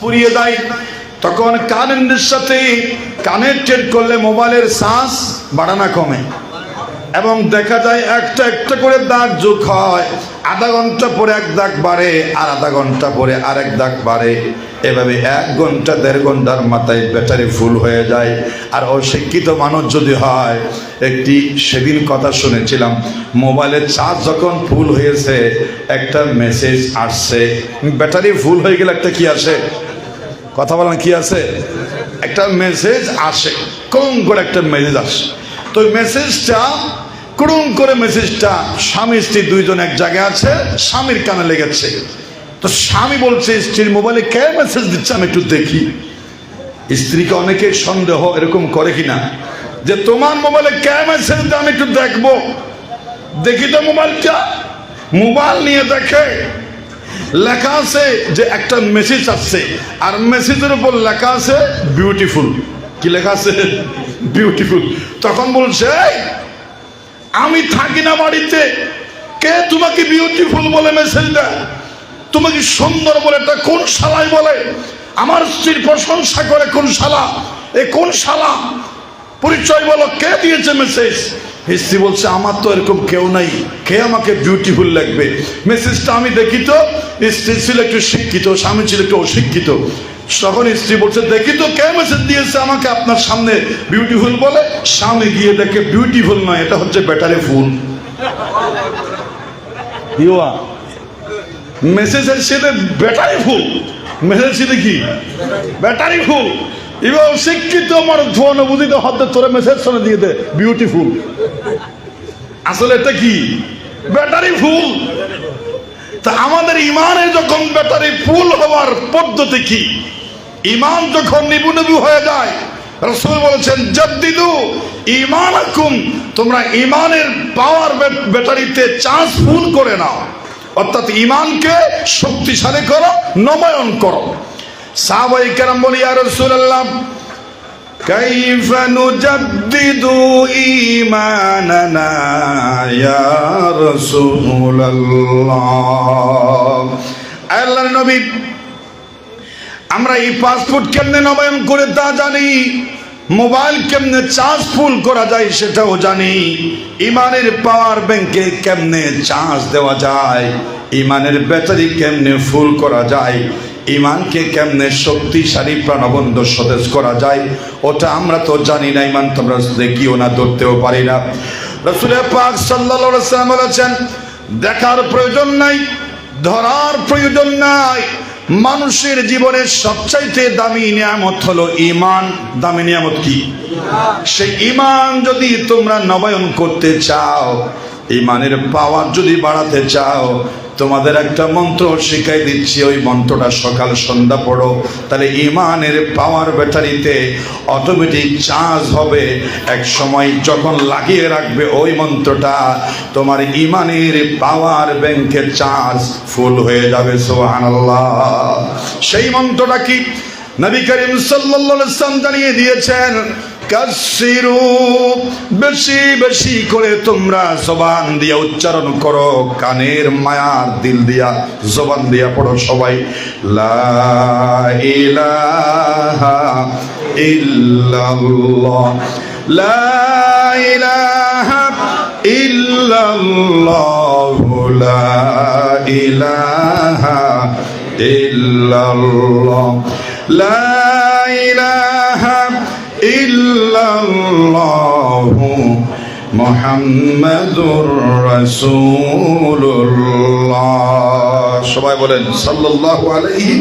পুড়িয়ে দেয়। তখন কারেন্টের সাথে কানেক্টেড করলে মোবাইলের শ্বাস বাড়ানা কমে এবং দেখা যায় একটা একটা করে দাগ যোগ হয়। আধা ঘণ্টা পরে এক দাগ বাড়ে আর আধা ঘণ্টা পরে আরেক দাগ বাড়ে। এভাবে এক ঘণ্টা, দেড় ঘণ্টার মাথায় ব্যাটারি ফুল হয়ে যায়। আর অশিক্ষিত মানুষ যদি হয়, একটি সেদিন কথা শুনেছিলাম মোবাইলের চার্জ যখন ফুল হয়েছে, একটা মেসেজ আসছে, ব্যাটারি ফুল হয়ে গেলে একটা কি আসে? কথা বলেন কি আছে? একটা মেসেজ আসে। কম করে একটা মেসেজ আসে? তো মেসেজটা কুড়ুম করে মেসেজটা স্বামী, স্ত্রী দুইজন এক জায়গায় আছে, স্বামীর কানে লেগেছে। তো স্বামী বলছে, স্ত্রীর মোবাইলে কে মেসেজ দিচ্ছে? আমি একটু দেখি। স্ত্রীকে অনেকে সন্দেহ এরকম করে কিনা? যে তোমার মোবাইলে কে মেসেজ আমি একটু দেখব। দেখি তো মোবাইলটা মোবাইল নিয়ে দেখে। লেখা আছে যে একটা মেসেজ আসছে। আর মেসেজের উপর লেখা আছে বিউটিফুল কি লেখা আছে? বিউটিফুল তখন বলছে আমি থাকি না বাড়িতে। কে তোমাকে বিউটিফুল বলে মেসেজ দেয়? তোমাকে সুন্দর বলে একটা কোন শালাই বলে? আমার স্ত্রীর প্রশংসা করে কোন শালা? এ কোন শালা? পরিচয় বলো কে দিয়েছে মেসেজ স্ত্রী বলছে আমার তো এরকম কেউ নাই। কে আমাকে বিউটিফুল লাগবে? মেসেজটা আমি দেখি তো স্ত্রী ছিল একটু শিক্ষিত স্বামী ছিল একটু অশিক্ষিত। তখন স্ত্রী বলছে দেখি তো কে মেসেজ দিয়েছে আমাকে আপনার সামনে বিউটিফুল বলে? স্বামী গিয়ে দেখে বিউটিফুল নয় এটা হচ্ছে ব্যাটারি ফুল ইউয়া মেসেজের সাথে ব্যাটারি ফুল মেসেজ সাথে কি? ব্যাটারি ফুল এবার শিক্ষিত আমার ধোয়ান বুঝিতে হতে তোরে মেসেজ শুনে দিয়ে দে বিউটিফুল আসলে এটা কি? ব্যাটারি ফুল তা আমাদের ইমানে যখন ব্যাটারি ফুল হওয়ার পদ্ধতি কি? ইমান যখন নিবু নিবু হয়ে যায়, রসুল বলেছেন, জদ্দিদু ইমান তোমরা ইমানের পাওয়ার ব্যাটারিতে চার্জ ফুল করে নাও। অর্থাৎ ইমানকে শক্তিশালী করো, নবায়ন করো। সাহাবাই কেরাম বলি আর রসুল্লাহ كيف نجدد إيماننا يا رسول الله আল্লাহ নবী আমরা এই পাসপোর্ট কেমনে নবায়ন করে তা জানি মোবাইল কেমনে চার্জ ফুল করা যায় সেটাও জানি ইমানের পাওয়ার ব্যাংকে কেমনে চার্জ দেওয়া যায় ইমানের ব্যাটারি কেমনে ফুল করা যায় ইমানকে কেমনে শক্তিশালী প্রাণবন্ধ সতেজ করা যায়, ওটা আমরা তো জানি না, ইমান তোমরা দেখিও না, ধরতেও পারি না। রসুল পাক সাল্লাম বলেছেন, দেখার প্রয়োজন নাই, ধরার প্রয়োজন নাই। মানুষের জীবনের সবচাইতে দামি নিয়ামত হলো ইমান। দামি নিয়ামত কি? সেই ইমান যদি তোমরা নবায়ন করতে চাও ইমানের পাওয়ার যদি বাড়াতে চাও, তোমাদের একটা মন্ত্র শিখাই দিচ্ছি, ওই মন্ত্রটা সকাল সন্ধ্যা পড়ো। তাহলে ইমানের পাওয়ার ব্যাটারিতে অটোমেটিক চার্জ হবে। এক সময় যখন লাগিয়ে রাখবে ওই মন্ত্রটা, তোমার ইমানের পাওয়ার ব্যাংকের চার্জ ফুল হয়ে যাবে সোহানাল্লাহ সেই মন্ত্রটা কি? নবী করিম সাল্লাম জানিয়ে দিয়েছেন কাসিরু, বেশি বেশি করে তোমরা জবান দিয়া উচ্চারণ করো, কানের মায়ার দিল দিয়া জবান দিয়া পড়ো সবাই। লা ইলাহা লা ইলাহা লা ইল্লাল্লাহু মুহাম্মাদুর রাসূলুল্লাহ সবাই বলেন সাল্লাল্লাহু আলাইহি